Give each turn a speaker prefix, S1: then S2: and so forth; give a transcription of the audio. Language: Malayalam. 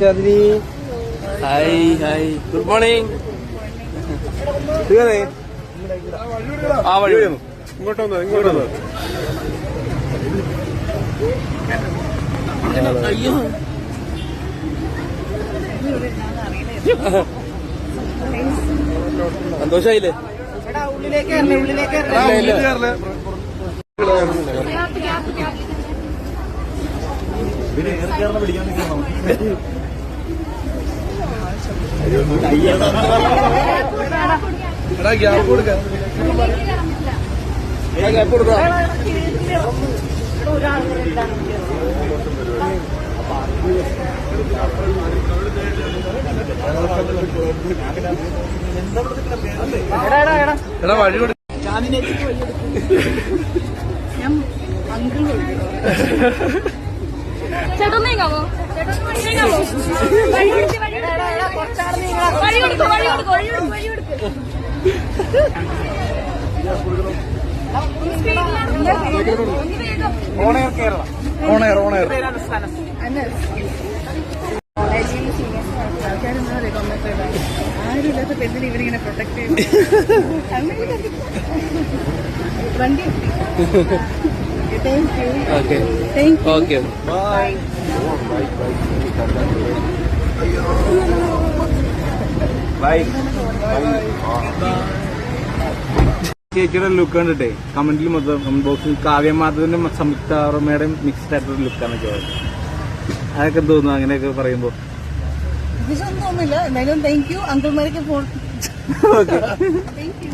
S1: Chandini
S2: hi hi good morning ആ വഴി വഴി.
S1: ഇങ്ങോട്ട് വന്നോ ഇങ്ങോട്ട് വന്നോ.
S2: അയ്യോ. സന്തോഷായില്ലേ? ഇല്ല, പിടിക്കാൻ എടാ ഗ്യാപ്പ് കൊടുക്ക ഗ്യാപ്പ് കൊടുക്കാം എടാ വഴി കൊടുക്ക
S3: ചേട്ടൻ നീങ്ങാമോ ചേട്ടൻ നീങ്ങാമോ വഴി
S1: ഓണയർ കേരള ഓണയർ ഓണയർ
S4: ആരുമില്ലാത്ത പെണ്ണിനെ ഇവരിങ്ങനെ പ്രൊട്ടക്ട് ചെയ്യും വണ്ടി thank you
S2: okay.
S4: Thank
S2: okay
S1: bye bye ചേച്ചിയുടെ ലുക്ക് കണ്ടിട്ടേ? കമന്റിൽ മൊത്തം കമന്റ് ബോക്സിൽ കാവ്യ മാധവന്റെ സംയുക്ത വർമ്മയുടെയും മിക്സ്ഡ് ആയിട്ടുള്ള ലുക്കാണ് ചോദിച്ചത് അതൊക്കെ തോന്നുന്നു അങ്ങനെയൊക്കെ പറയുമ്പോ.
S4: ഇതിലൊന്നും തോന്നുന്നില്ല. എന്തായാലും താങ്ക് യു അങ്കിൾമാരൊക്കെ ഫോൺ
S1: ഓക്കെ
S4: താങ്ക് യു